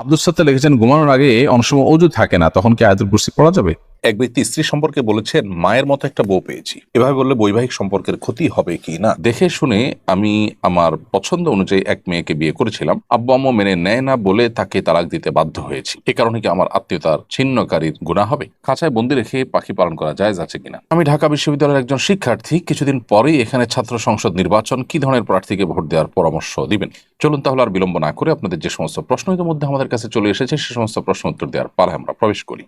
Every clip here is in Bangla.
আব্দুল সাত্তা লিখেছেন, ঘুমানোর আগে অনেক সময় অজু থাকে না, তখন কি আয়াতুল কুরসি পড়া যাবে? এক ব্যক্তি স্ত্রী সম্পর্কে বলেছেন, মায়ের মতো একটা বউ পেয়েছি। এভাবে বললে বৈবাহিক সম্পর্কের ক্ষতি হবে কি না? দেখে শুনে আমি আমার পছন্দ অনুযায়ী এক মেয়েকে বিয়ে করেছিলাম। আব্বু আম্মু মেনে নেয় না বলে তাকে তালাক দিতে বাধ্য হয়েছি। এ কারণে কি আমার আত্মীয়তার ছিন্নকারীর গুণা হবে? খাঁচায় বন্দি রেখে পাখি পালন করা যায় আছে কিনা? আমি ঢাকা বিশ্ববিদ্যালয়ের একজন শিক্ষার্থী, কিছুদিন পরেই এখানে ছাত্র সংসদ নির্বাচন কি ধরনের প্রার্থীকে ভোট দেওয়ার পরামর্শ দিবেন? চলুন তাহলে আর বিলম্ব না করে আপনাদের যে সমস্ত প্রশ্ন ইতিমধ্যে আমাদের কাছে চলে এসেছে, সে সমস্ত প্রশ্ন উত্তর দেওয়ার পালায় আমরা প্রবেশ করি।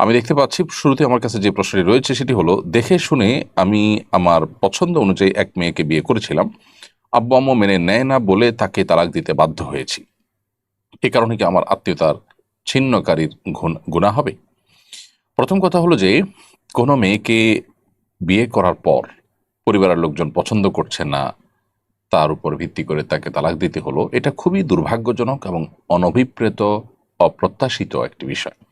আমি দেখতে পাচ্ছি শুরুতে আমার কাছে যে প্রশ্নটি রয়েছে সেটি হলো, দেখে শুনে আমি আমার পছন্দ অনুযায়ী এক মেয়েকে বিয়ে করেছিলাম। আব্বু আম্মু মেনে নেয় না বলে তাকে তালাক দিতে বাধ্য হয়েছি। এ কারণে কি আমার আত্মীয়তার ছিন্নকারীর গুণ- হবে? প্রথম কথা হলো যে, কোনো মেয়েকে বিয়ে করার পর পরিবারের লোকজন পছন্দ করছে না, তার উপর ভিত্তি করে তাকে তালাক দিতে হলো, এটা খুবই দুর্ভাগ্যজনক এবং অনভিপ্রেত, অপ্রত্যাশিত একটি বিষয়।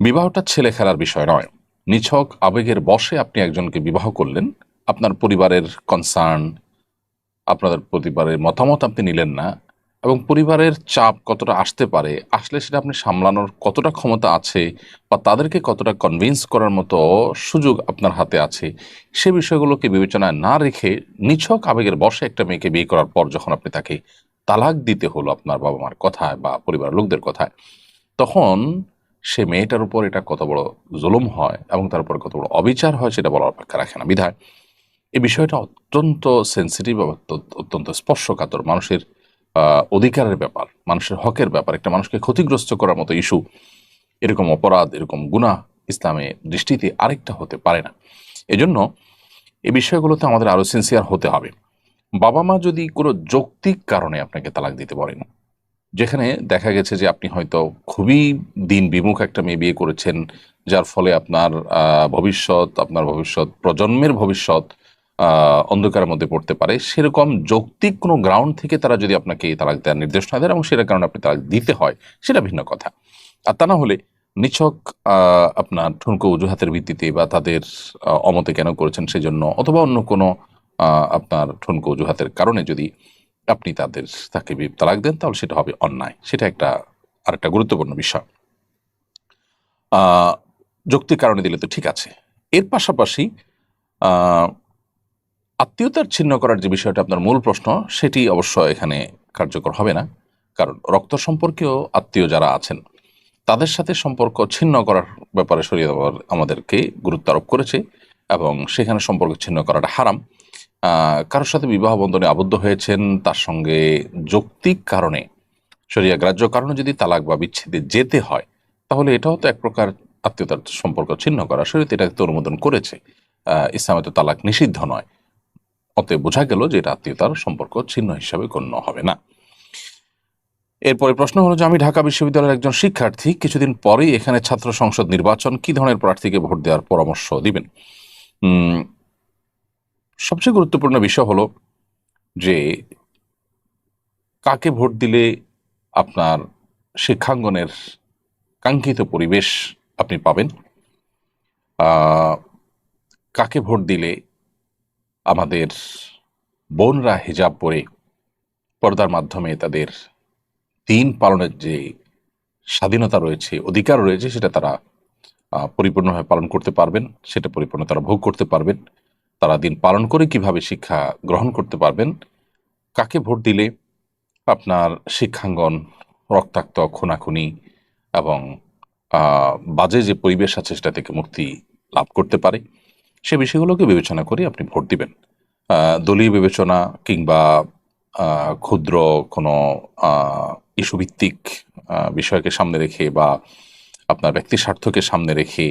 বিবাহটা ছেলে খেলার বিষয় নয়। নিছক আবেগের বশে আপনি একজনকে বিবাহ করলেন, আপনার পরিবারের কনসার্ন আপনাদের পরিবারের মতামত আপনি নিলেন না, এবং পরিবারের চাপ কতটা আসতে পারে, আসলে সেটা আপনি সামলানোর কতটা ক্ষমতা আছে, বা তাদেরকে কতটা কনভিন্স করার মতো সুযোগ আপনার হাতে আছে, সে বিষয়গুলোকে বিবেচনায় না রেখে নিছক আবেগের বশে একটা মেয়েকে বিয়ে করার পর যখন আপনি তাকে তালাক দিতে হলো আপনার বাবা মার কথায় বা পরিবারের লোকদের কথায়, তখন সে মেয়েটার উপর এটা কত বড় জুলুম হয় এবং তার উপর কত বড় অবিচার হয় সেটা বলার অপেক্ষা রাখে না। বিধায় এই বিষয়টা অত্যন্ত সেন্সিটিভ অত্যন্ত স্পর্শকাতর মানুষের অধিকারের ব্যাপার, মানুষের হকের ব্যাপার, একটা মানুষকে ক্ষতিগ্রস্ত করার মতো ইস্যু এরকম অপরাধ, এরকম গুনাহ ইসলামের দৃষ্টিতে আরেকটা হতে পারে না। এজন্য এই বিষয়গুলোতে আমাদের আরও সিনসিয়ার হতে হবে। বাবা মা যদি কোনো যৌক্তিক কারণে আপনাকে তালাক দিতে পারেন যেখানে দেখা গেছে যে আপনি হয়তো খুবই দিন বিমুখ একটা মেয়ে বিয়ে করেছেন, যার ফলে আপনার ভবিষ্যৎ আপনার ভবিষ্যৎ, প্রজন্মের ভবিষ্যৎ অন্ধকারের মধ্যে পড়তে পারে। সেরকম যৌক্তিক কোনো গ্রাউন্ড থেকে তারা যদি আপনাকে তালাক দেওয়ার নির্দেশনা দেন এবং সেটার কারণে আপনি তালাক দিতে হয়, সেটা ভিন্ন কথা। আর তা না হলে নিছক আপনার ঠুনকো অজুহাতের ভিত্তিতে বা তাদের অমতে কেন করেছেন সেজন্য অথবা অন্য কোনো আপনার ঠুনকো অজুহাতের কারণে যদি আপনি তাদের তাকে তালাক দেন তাহলে সেটা হবে অন্যায়। সেটা একটা আরেকটা গুরুত্বপূর্ণ বিষয়। আহ, যৌক্তিক কারণে দিলে তো ঠিক আছে। এর পাশাপাশি আত্মীয়তার ছিন্ন করার যে বিষয়টা আপনার মূল প্রশ্ন সেটি অবশ্য এখানে কার্যকর হবে না। কারণ রক্ত সম্পর্কেও আত্মীয় যারা আছেন তাদের সাথে সম্পর্ক ছিন্ন করার ব্যাপারে শরীয়ত আমাদেরকে গুরুত্ব আরোপ করেছে এবং সেখানে সম্পর্ক ছিন্ন করাটা হারাম। কারোর সাথে বিবাহ বন্ধনে আবদ্ধ হয়েছেন, তার সঙ্গে যৌক্তিক কারণে, শরিয়া গ্রাহ্য কারণে যদি তালাক বা বিচ্ছেদে যেতে হয়, তাহলে এটাও তো এক প্রকার আত্মীয়তার সম্পর্ক ছিন্ন করা। শরীয়ত এটাকে তো অনুমোদন করেছে। ইসলামে তো তালাক নিষিদ্ধ নয়। অতএব বোঝা গেল যে এটা আত্মীয়তার সম্পর্ক ছিন্ন হিসাবে গণ্য হবে না। এরপরে প্রশ্ন হলো যে, আমি ঢাকা বিশ্ববিদ্যালয়ের একজন শিক্ষার্থী, কিছুদিন পরেই এখানে ছাত্র সংসদ নির্বাচন, কি ধরনের প্রার্থীকে ভোট দেওয়ার পরামর্শ দিবেন? সবচেয়ে গুরুত্বপূর্ণ বিষয় হলো যে কাকে ভোট দিলে আপনার শিক্ষাঙ্গনের কাঙ্ক্ষিত পরিবেশ আপনি পাবেন? কাকে ভোট দিলে আমাদের বোনরা হিজাব পরে পর্দার মাধ্যমে তাদের দিন পালনের যে স্বাধীনতা রয়েছে, অধিকার রয়েছে, সেটা তারা পরিপূর্ণভাবে পালন করতে পারবেন, সেটা পরিপূর্ণ তারা ভোগ করতে পারবেন। তারা দিন পালন করে কীভাবে শিক্ষা গ্রহণ করতে পারবেন, কাকে ভোট দিলে আপনার শিক্ষাঙ্গন রক্তাক্ত, খুনাখুনি এবং বাজে যে পরিবেশ আছে সেটা থেকে মুক্তি লাভ করতে পারে, সে বিষয়গুলোকে বিবেচনা করে আপনি ভোট দিবেন। দলীয় বিবেচনা কিংবা ক্ষুদ্র কোনো ইস্যুভিত্তিক বিষয়কে সামনে রেখে বা আপনার ব্যক্তি স্বার্থকে সামনে রেখে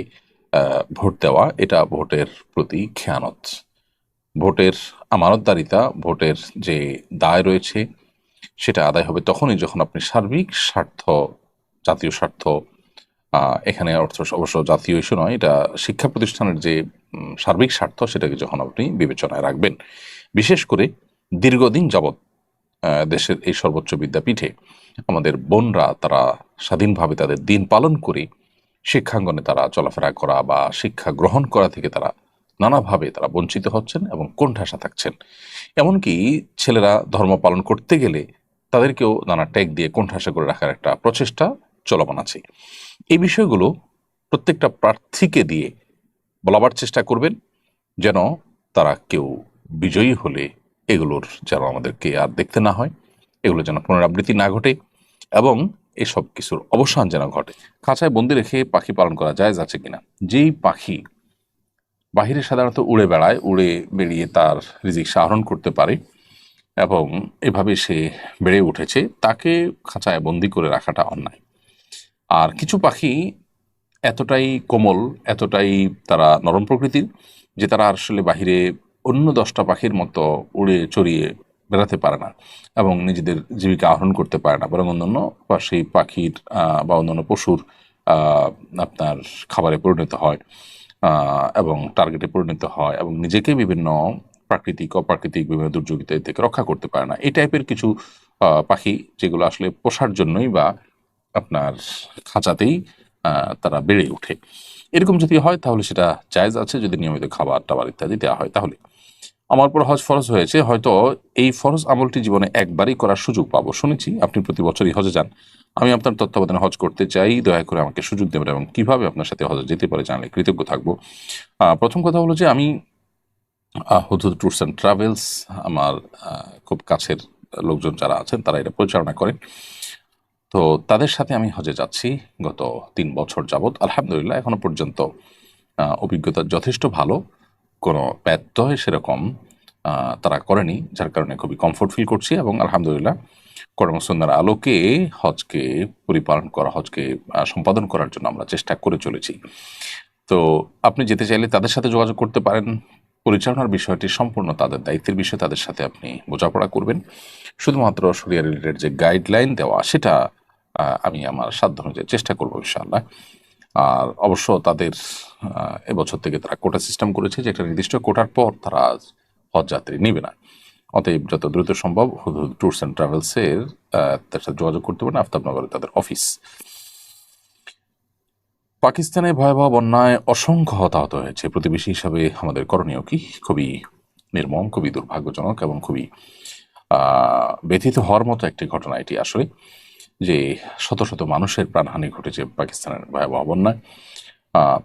ভোট দেওয়া, এটা ভোটের প্রতি খেয়ানত। ভোটের আমানতদারিতা, ভোটের যে দায় রয়েছে, সেটা আদায় হবে তখনই যখন আপনি সার্বিক স্বার্থ, জাতীয় স্বার্থ এখানে অর্থ অবশ্য জাতীয় ইস্যু নয়, এটা শিক্ষা প্রতিষ্ঠানের যে সার্বিক স্বার্থ, সেটাকে যখন আপনি বিবেচনায় রাখবেন। বিশেষ করে দীর্ঘদিন যাবৎ দেশের এই সর্বোচ্চ বিদ্যাপীঠে আমাদের বোনরা, তারা স্বাধীনভাবে তাদের দিন পালন করে শিক্ষাঙ্গনে তারা চলাফেরা করা বা শিক্ষা গ্রহণ করা থেকে তারা নানাভাবে তারা বঞ্চিত হচ্ছেন এবং কোণঠাসা থাকছেন। এমনকি ছেলেরা ধর্ম পালন করতে গেলে তাদেরকেও নানা ট্যাগ দিয়ে কোণঠাসা করে রাখার একটা প্রচেষ্টা চলমান আছে। এই বিষয়গুলো প্রত্যেকটা প্রার্থীকে দিয়ে বলাবার চেষ্টা করবেন যেন তারা কেউ বিজয়ী হলে এগুলোর যেন আমাদেরকে আর দেখতে না হয়, এগুলো যেন পুনরাবৃত্তি না ঘটে এবং এসব কিছুর অবসান যেন ঘটে। খাঁচায় বন্দি রেখে পাখি পালন করা যায়, যাচ্ছে কিনা? যেই পাখি বাহিরে সাধারণত উড়ে বেড়ায়, উড়ে বেরিয়ে তার রিজিক আহরণ করতে পারে এবং এভাবে সে বেড়ে উঠেছে, তাকে খাঁচায় বন্দি করে রাখাটা অন্যায়। আর কিছু পাখি এতটাই কোমল, এতটাই তারা নরম প্রকৃতির যে তারা আসলে বাহিরে অন্য দশটা পাখির মতো উড়ে চড়িয়ে বেড়াতে পারে না এবং নিজেদের জীবিকা আহরণ করতে পারে না। বরং অন্যান্য বা সেই পাখির বা অন্যান্য পশুর আপনার খাবারে পরিণত হয় এবং টার্গেটে পরিণত হয় এবং নিজেকে বিভিন্ন প্রাকৃতিক, অপ্রাকৃতিক, বিভিন্ন দুর্যোগিতা থেকে রক্ষা করতে পারে না। এই টাইপের কিছু পাখি যেগুলো আসলে পোষার জন্যই বা আপনার খাঁচাতেই তারা বেড়ে ওঠে। এরকম যদি হয় তাহলে সেটা জায়জ আছে। যদি নিয়মিত খাবার টাবার ইত্যাদি দেওয়া হয় তাহলে। আমার পর হজ ফরজ হয়েছে, হয়তো এই ফরজ আমলটি জীবনে একবারই করার সুযোগ পাবো। শুনেছি আপনি প্রতি বছরই হজে যান। আমি আপনার তত্ত্বাবধানে হজ করতে চাই, দয়া করে আমাকে সুযোগ দেবেন এবং কীভাবে আপনার সাথে হজে যেতে পারে জানলে কৃতজ্ঞ থাকব। প্রথম কথা হলো যে আমি হুদুদ ট্যুরস অ্যান্ড ট্রাভেলস, আমার খুব কাছের লোকজন যারা আছেন, তারা এটা পরিচালনা করেন। তো তাদের সাথে আমি হজে যাচ্ছি গত তিন বছর যাবৎ। আলহামদুলিল্লাহ এখনও পর্যন্ত অভিজ্ঞতা যথেষ্ট ভালো। কোনো ব্যত্যয় সেরকম তারা করেনি, যার কারণে খুবই কমফোর্ট ফিল করছি এবং আলহামদুলিল্লাহ কর্মসন্ধ্যার আলোকে হজকে পরিপালন করা, হজকে সম্পাদন করার জন্য আমরা চেষ্টা করে চলেছি। তো আপনি যেতে চাইলে তাদের সাথে যোগাযোগ করতে পারেন। পরিচালনার বিষয়টি সম্পূর্ণ তাদের দায়িত্বের বিষয়, তাদের সাথে আপনি বোঝাপড়া করবেন। শুধুমাত্র শরিয়া রিলেটেড যে গাইডলাইন দেওয়া, সেটা আমি আমার সাধ্য অনুযায়ী চেষ্টা করব ইনশাআল্লাহ। আর অবশ্য তাদের এবছর থেকে তারা কোটা সিস্টেম করেছে যে একটা নির্দিষ্ট কোটার পর তারা হজ যাত্রী নেবে না। অতএব যত দ্রুত সম্ভব ট্যুরস অ্যান্ড ট্রাভেলসের তার সাথে যোগাযোগ করতে পারেন আফতাবনগরে তাদের অফিস। পাকিস্তানে ভয়াবহ বন্যায় অসংখ্য হতাহত হয়েছে। প্রতিবেশী হিসাবে আমাদের করণীয় কি? খুবই নির্মম, খুবই দুর্ভাগ্যজনক এবং খুবই ব্যথিত হওয়ার মতো একটি ঘটনা এটি আসলে। যে শত শত মানুষের প্রাণহানি ঘটেছে পাকিস্তানের ভয়াবহ বন্যায়।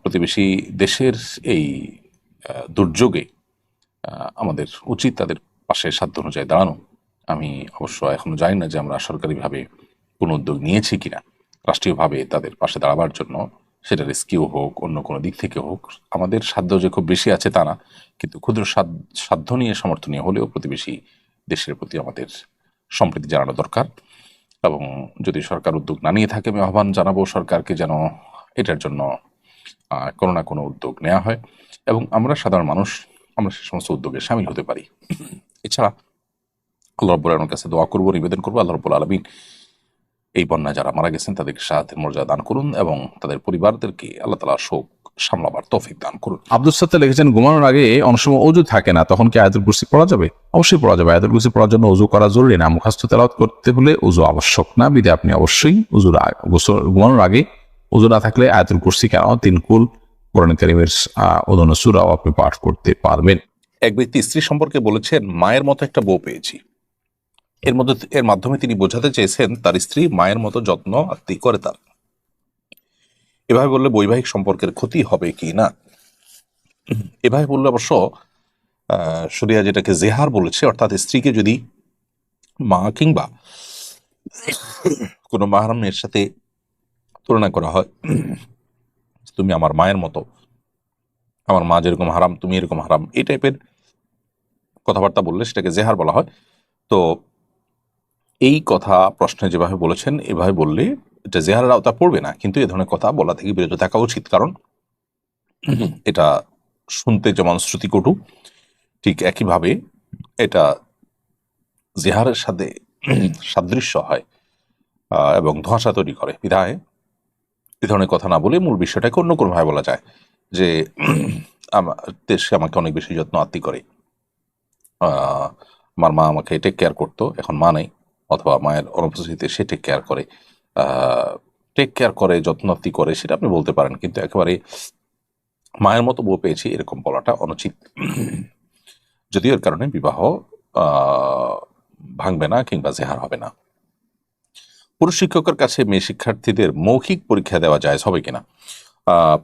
প্রতিবেশী দেশের এই দুর্যোগে আমাদের উচিত তাদের পাশে সাধ্য অনুযায়ী দাঁড়ানো। আমি অবশ্য এখনও জানি না যে আমরা সরকারিভাবে কোনো উদ্যোগ নিয়েছি কিনা। রাষ্ট্রীয়ভাবে তাদের পাশে দাঁড়াবার জন্য সেটা রেস্কিউ হোক, অন্য কোনো দিক থেকে হোক, আমাদের সাধ্য যে খুব বেশি আছে তা না। কিন্তু ক্ষুদ্র সাধ্য নিয়ে সমর্থনীয় হলেও প্রতিবেশী দেশের প্রতি আমাদের সম্প্রীতি জানানো দরকার। এবং যদি সরকার উদ্যোগ না নিয়ে থাকে, আমি আহ্বান জানাব সরকারকে যেন এটার জন্য কোনো না কোনো উদ্যোগ নেওয়া হয় এবং আমরা সাধারণ মানুষ, আমরা সে সমস্ত উদ্যোগে সামিল হতে পারি। এছাড়া আল্লাহ রব্বুল আলমের কাছে দোয়া করব, নিবেদন করব, আল্লাহ রব্বুল আলমিন এই বন্যায় যারা মারা গেছেন, তাদেরকে সাহায্যের মর্যাদা দান করুন এবং তাদের পরিবারদেরকে আল্লাহ তালা শোক সামলাবার তৌফিক দান করুন। আব্দুল সাত্তার লিখেছেন, ঘুমানোর আগে অনেক সময় অজু থাকে না, তখন কি আয়াতুল কুরসি পড়া যাবে? অবশ্যই পড়া যাবে। আয়াতুল কুরসি পড়ার জন্য অজু করা জরুরি না। মুখাস্ত তেলাওয়াত করতে হলে অজু আবশ্যক না। বিদে আপনি অবশ্যই অজুর গোসল- ঘুমানোর আগে অজু না থাকলে আয়াতুল কুরসি কেন? তিন কুল কোরআন কারিমের ওদন সুরাও আপনি পাঠ করতে পারবেন। এক ব্যক্তি স্ত্রী সম্পর্কে বলেছেন, মায়ের মতো একটা বউ পেয়েছি। এর মধ্যে, এর মাধ্যমে তিনি বোঝাতে চেয়েছেন, তার স্ত্রী মায়ের মতো যত্ন আত্মি করে তার। এভাবে বললে বৈবাহিক সম্পর্কের ক্ষতি হবে কি না? এভাবে বললে অবশ্য শরিয়া যেটাকে জেহার বলেছে, অর্থাৎ স্ত্রীকে যদি মা কিংবা কোনো মাহারামের সাথে তুলনা করা হয় তুমি আমার মায়ের মতো। আমার মা যেরকম হারাম, তুমি এরকম হারাম। এই টাইপের কথাবার্তা বললে সেটাকে জেহার বলা হয়। তো এই কথা প্রশ্নে যেভাবে বলেছেন, এভাবে বললে এটা জেহারের আওতা পড়বে না। কিন্তু এ ধরনের কথা বলা থেকে বিরত থাকা উচিত। কারণ এটা শুনতে যেমন শ্রুতিকটু, ঠিক একইভাবে এটা জেহারের সাথে সাদৃশ্য হয় এবং ধোঁয়াশা তৈরি করে। বিধায় এ ধরনের কথা না বলে মূল বিষয়টাকে অন্য কোনো ভাবে বলা যায় যে আমার সে আমাকে অনেক বেশি যত্ন আত্মি করে। আমার মা আমাকে টেক কেয়ার করতো, এখন মা নেই, অথবা মায়ের অনুপস্থিতিতে সে টেক কেয়ার করে। টেক কেয়ার করে যত্নাত্তি করে, সেটা আপনি বলতে পারেন, কিন্তু একেবারে মায়ের মতো বউ পেয়েছি, এরকম বলাটা অনুচিত। যদিও এর কারণে বিবাহ ভাঙবে না কিংবা জেহার হবে না। পুরুষ শিক্ষকের কাছে মেয়ে শিক্ষার্থীদের মৌখিক পরীক্ষা দেওয়া যায়, হবে কিনা?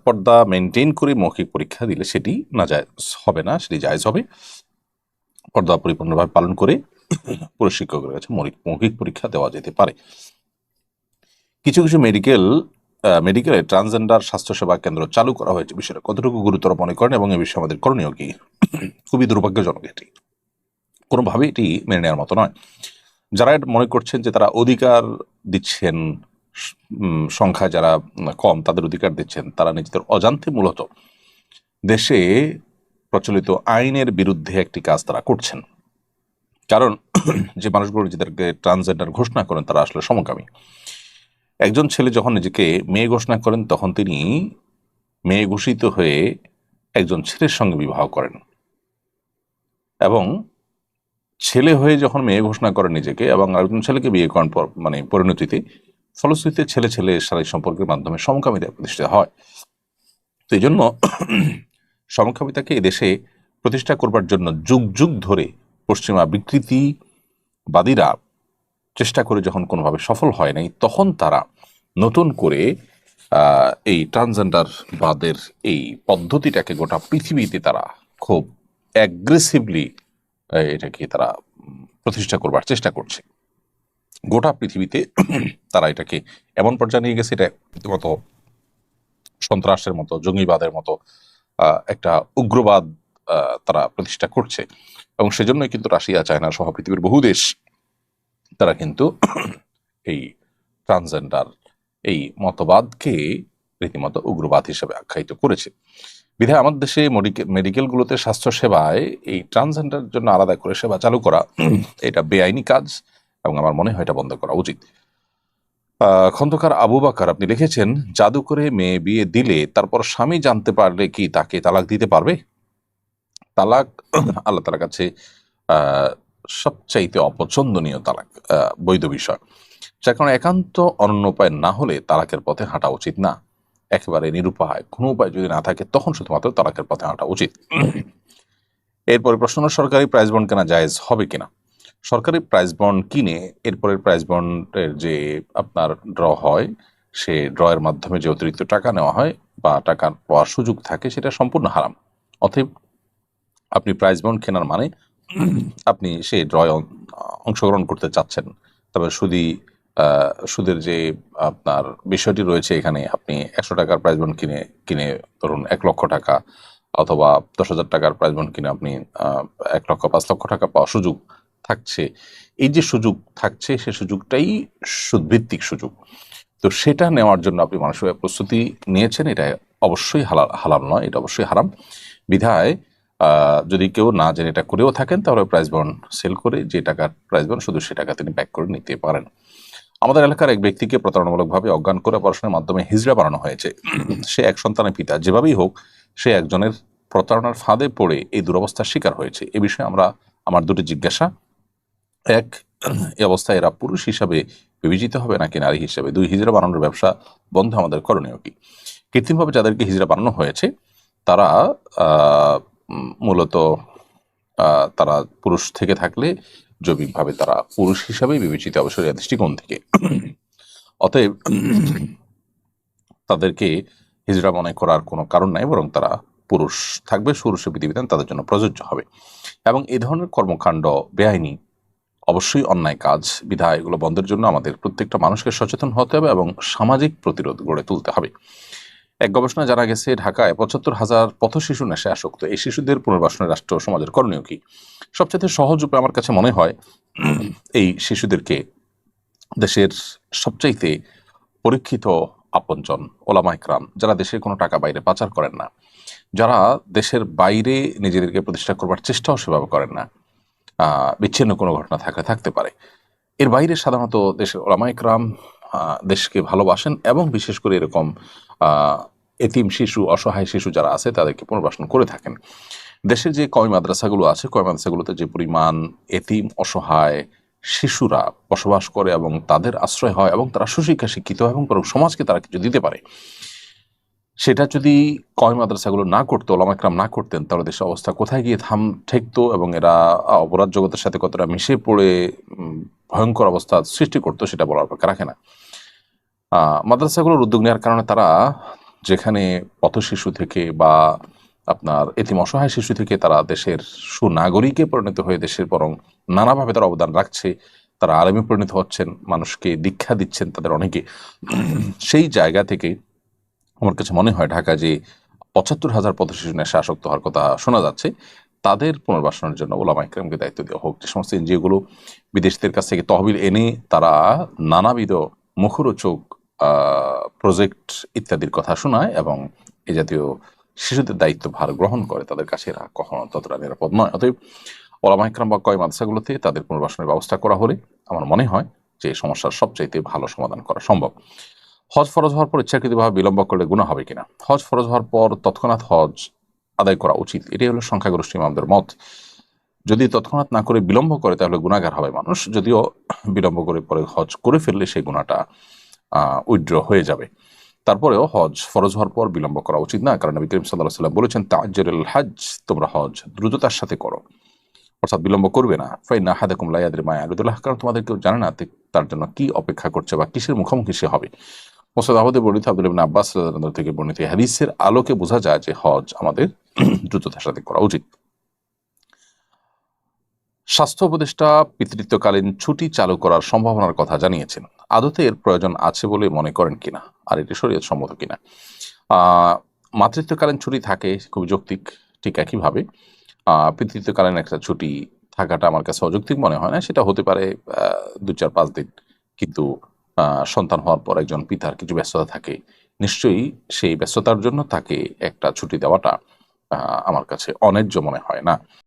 পর্দা মেনটেন করে মৌখিক পরীক্ষা দিলে সেটি না যায়, হবে না, সেটি জায়জ হবে। পর্দা পরিপূর্ণভাবে পালন করে পুরুষ শিক্ষকের কাছে মৌখিক পরীক্ষা দেওয়া যেতে পারে। কিছু কিছু মেডিকেল মেডিকেলে ট্রান্সজেন্ডার স্বাস্থ্যসেবা কেন্দ্র চালু করা হয়েছে। বিষয়টা কতটুকু গুরুতর মনে করেন এবং এ বিষয়ে আমাদের করণীয় কি? খুবই দুর্ভাগ্যজনক এটি। কোনোভাবে এটি মেনে নেওয়ার মতো নয়। যারা মনে করছেন যে তারা অধিকার দিচ্ছেন সংখ্যা যারা কম তাদের অধিকার দিচ্ছেন, তারা নিজেদের অজান্তে মূলত দেশে প্রচলিত আইনের বিরুদ্ধে একটি কাজ তারা করছেন। কারণ যে মানুষগুলো নিজেদেরকে ট্রান্সজেন্ডার ঘোষণা করেন তারা আসলে সমকামী। একজন ছেলে যখন নিজেকে মেয়ে ঘোষণা করেন, তখন তিনি মেয়ে ঘোষিত হয়ে একজন ছেলের সঙ্গে বিবাহ করেন। এবং ছেলে হয়ে যখন মেয়ে ঘোষণা করে নিজেকে এবং আরেকজন ছেলেকে বিয়ে করেন মানে পরিণতিতে, ফলশ্রুতিতে ছেলে ছেলে শারীরিক সম্পর্কের মাধ্যমে সমকামিতা প্রতিষ্ঠিত হয়। তো এই জন্য সমকামিতাকে এদেশে প্রতিষ্ঠা করবার জন্য যুগ যুগ ধরে পশ্চিমা বিকৃতিবাদীরা চেষ্টা করে যখন কোনোভাবে সফল হয় নাই, তখন তারা নতুন করে এই ট্রান্সজেন্ডার বাদের এই পদ্ধতিটাকে গোটা পৃথিবীতে তারা খুব অ্যাগ্রেসিভলি এটাকে তারা প্রতিষ্ঠা করবার চেষ্টা করছে। গোটা পৃথিবীতে তারা এটাকে এমন পর্যায়ে নিয়ে গেছে, এটা রীতিমতো সন্ত্রাসের মতো, জঙ্গিবাদের মতো একটা উগ্রবাদ তারা প্রতিষ্ঠা করছে। এবং সেজন্যই কিন্তু রাশিয়া, চায়না সহ পৃথিবীর বহু দেশ তারা কিন্তু এই ট্রান্সজেন্ডার, এই মতবাদকে রীতিমতো উগ্রবাদ হিসেবে আখ্যায়িত করেছে। বিধায় আমাদের দেশে মেডিকেলগুলোতে স্বাস্থ্য সেবায় এই ট্রান্সজেন্ডার জন্য আলাদা করে সেবা চালু করা এটা বেআইনি কাজ এবং আমার মনে হয় এটা বন্ধ করা উচিত। খন্দকার আবু বাকার আপনি লিখেছেন, জাদু করে মেয়ে বিয়ে দিলে তারপর স্বামী জানতে পারলে কি তাকে তালাক দিতে পারবে? তালাক আল্লাহ তালার কাছে সবচাইতে অপছন্দনীয় তালাক বৈধ বিষয়। যার কারণে একান্ত অনন্য উপায় না হলে তালাকের পথে হাঁটা উচিত না। একেবারে নিরুপায় কোনো উপায় যদি না থাকে তখন শুধুমাত্র তালাকের পথে হাঁটা উচিত। এরপরে প্রশ্ন সরকারি প্রাইজ বন্ড কেনা জায়েজ হবে কিনা? সরকারি প্রাইজ বন্ড কিনে এরপরে প্রাইজ বন্ডের যে আপনার ড্র হয় সে ড্রয়ের মাধ্যমে যে অতিরিক্ত টাকা নেওয়া হয় বা টাকা পাওয়ার সুযোগ থাকে সেটা সম্পূর্ণ হারাম। অতএব আপনি প্রাইজ বন্ড কেনার মানে আপনি সেই ড্রয়ে অংশগ্রহণ করতে চাচ্ছেন তবে আহ, সুদের যে আপনার বিষয়টি রয়েছে এখানে, আপনি একশো টাকার প্রাইজ বন্ড কিনে কিনে ধরুন এক লক্ষ টাকা অথবা দশ হাজার টাকার প্রাইজ বন্ড কিনে আপনি এক লক্ষ, পাঁচ লক্ষ টাকা পাওয়ার সুযোগ থাকছে। এই যে সুযোগ থাকছে, সে সুযোগটাই সুদভিত্তিক সুযোগ। তো সেটা নেওয়ার জন্য আপনি মানসিক প্রস্তুতি নিয়েছেন, এটা অবশ্যই হালাল নয়, এটা অবশ্যই হারাম। বিধায় যদি কেউ না জেনে এটা করেও থাকেন, তাহলে প্রাইজ বন্ড সেল করে যে টাকার প্রাইজ বন্ড শুধু সে টাকা তিনি ব্যাক করে নিতে পারেন। আমাদের এলাকার এক ব্যক্তিকে প্রতারণামূলকভাবে অজ্ঞান করে পড়াশোনার মাধ্যমে হিজড়া বানানো হয়েছে। সে এক সন্তানের পিতা, যেভাবেই হোক, সে একজনের প্রতারণার ফাঁদে পড়ে এই দুরবস্থার শিকার হয়েছে। এ বিষয়ে আমরা আমার দুটি জিজ্ঞাসা। এক, এই অবস্থায় এরা পুরুষ হিসাবে বিবেচিত হবে নাকি নারী হিসাবে? দুই, হিজড়া বানানোর ব্যবসা বন্ধ আমাদের করণীয় কি? কৃত্রিমভাবে যাদেরকে হিজড়া বানানো হয়েছে, তারা মূলত তারা পুরুষ থেকে থাকলে জৈবিকভাবে তারা পুরুষ হিসাবে বিবেচিত শরিয়া দৃষ্টিকোণ থেকে। অতএব তাদেরকে হিজড়া মনে করার কোনো কারণ নাই, বরং তারা পুরুষ থাকবে সুরুষের বিধিবিধান তাদের জন্য প্রযোজ্য হবে। এবং এই ধরনের কর্মকাণ্ড বেআইনি, অবশ্যই অন্যায় কাজ, বিধায়, এগুলো বন্ধের জন্য আমাদের প্রত্যেকটা মানুষকে সচেতন হতে হবে এবং সামাজিক প্রতিরোধ গড়ে তুলতে হবে। এক গবেষণা জানা গেছে ঢাকায় পঁচাত্তর হাজার পথ শিশু নেশে আসক্ত। এই শিশুদের পুনর্বাসনে রাষ্ট্র সমাজের করণীয় কি? সবচেয়ে সহজ উপায় আমার কাছে মনে হয় এই শিশুদেরকে দেশের সবচাইতে পরীক্ষিত আপনজন ওলামা ইকরাম যারা দেশের কোনো টাকা বাইরে পাচার করেন না যারা দেশের বাইরে নিজেদেরকে প্রতিষ্ঠা করবার চেষ্টাও সেভাবে করেন না বিচ্ছিন্ন কোনো ঘটনা থাকলে থাকতে পারে। এর বাইরে সাধারণত দেশের ওলামা ইকরাম আহ, দেশকে ভালোবাসেন এবং বিশেষ করে এরকম এতিম শিশু, অসহায় শিশু যারা আছে, তাদেরকে পুনর্বাসন করে থাকেন। দেশের যে কমি মাদ্রাসাগুলো আছে কয় মাদ্রাসাগুলোতে যে পরিমাণ এতিম, অসহায় শিশুরা বসবাস করে এবং তাদের আশ্রয় হয় এবং তারা সুশিক্ষা শিক্ষিত এবং বরং সমাজকে তারা কিছু দিতে পারে, সেটা যদি কয় মাদ্রাসাগুলো না করতো ওলামাকরাম না করতেন, তাহলে দেশের অবস্থা কোথায় গিয়ে থাম, ঠেকতো এবং এরা অপরাধ জগতের সাথে কতটা মিশে পড়ে ভয়ঙ্কর অবস্থা সৃষ্টি করতো, সেটা বলার অপেক্ষা রাখে না। মাদ্রাসাগুলোর উদ্যোগ নেওয়ার কারণে তারা যেখানে পথ শিশু থেকে বা আপনার এতিম অসহায় শিশু থেকে তারা দেশের সুনাগরিকে পরিণত হয়ে দেশের বরং নানাভাবে তারা অবদান রাখছে, তারা আলেমে পরিণত হচ্ছেন, মানুষকে দীক্ষা দিচ্ছেন তাদের অনেকে। সেই জায়গা থেকে আমার কাছে মনে হয় ঢাকা যে পঁচাত্তর হাজার পথ শিশু নেশা আসক্ত হওয়ার কথা শোনা যাচ্ছে, তাদের পুনর্বাসনের জন্য ওলামা ইকরামকে দায়িত্ব দেওয়া হোক। যে সমস্ত এনজিওগুলো বিদেশিদের কাছ থেকে তহবিল এনে তারা নানাবিধ মুখরোচক প্রজেক্ট ইত্যাদির কথা শোনায় এবং এ জাতীয় শিশুদের দায়িত্ব ভার গ্রহণ করে তাদের কাছে এরা কখনো ততটা নিরাপদ নয়। অতএব ওলামা ইকরাম বা কয় মাদ্রাসাগুলোতে তাদের পুনর্বাসনের ব্যবস্থা করা হলে আমার মনে হয় যে সমস্যার সবচাইতে ভালো সমাধান করা সম্ভব। হজ ফরজ হওয়ার পর ইচ্ছাকৃতভাবে বিলম্ব করলে গুণা হবে কিনা? হজ ফরজ হওয়ার পর তৎক্ষণাৎ হজ আদায় করা উচিত, এটাই হলো সংখ্যাগরিষ্ঠ ইমামদের মত। যদি তৎক্ষণাৎ না করে বিলম্ব করে তাহলে গুণাগার হবে মানুষ। যদিও বিলম্ব করে পরে হজ করে ফেললে সেই গুণাটা উইড্র হয়ে যাবে। তারপরেও হজ ফরজ হওয়ার পর বিলম্ব করা উচিত না, কারণ নবী করিম সাল্লাহ সাল্লাম বলেছেন তাজরুল হজ তোমরা হজ দ্রুততার সাথে করো। অর্থাৎ বিলম্ব করবে না। ফাই না হাদে কুমলা ইয়াদের মায়া আলুদুল্লাহ কারণ তোমাদের কেউ জানে না তার জন্য কি অপেক্ষা করছে বা কিসের মুখোমুখি সে হবে। মোসাদ আহমদের বর্ণিত আব্দুল ইবিন আব্বাস থেকে বর্ণিত হাদিসের আলোকে বোঝা যায় যে হজ আমাদের দ্রুততার সাথে করা উচিত। স্বাস্থ্য উপদেষ্টা পিতৃত্বকালীন ছুটি চালু করার সম্ভাবনার কথা জানিয়েছেন। আদতে এর প্রয়োজন আছে বলে মনে করেন কিনা, আর এটি শরীয়ত সম্মত কিনা? মাতৃত্বকালীন ছুটি থাকে খুব যৌক্তিক, ঠিক একইভাবে। পিতৃত্বকালীন একটা ছুটি থাকাটা আমার কাছে অযৌক্তিক মনে হয় না, সেটা হতে পারে দু চার পাঁচ দিন। কিন্তু সন্তান হওয়ার পর একজন পিতার কিছু ব্যস্ততা থাকে, নিশ্চয়ই সেই ব্যস্ততার জন্য তাকে একটা ছুটি দেওয়াটা আমার কাছে অন্যায্য মনে হয় না।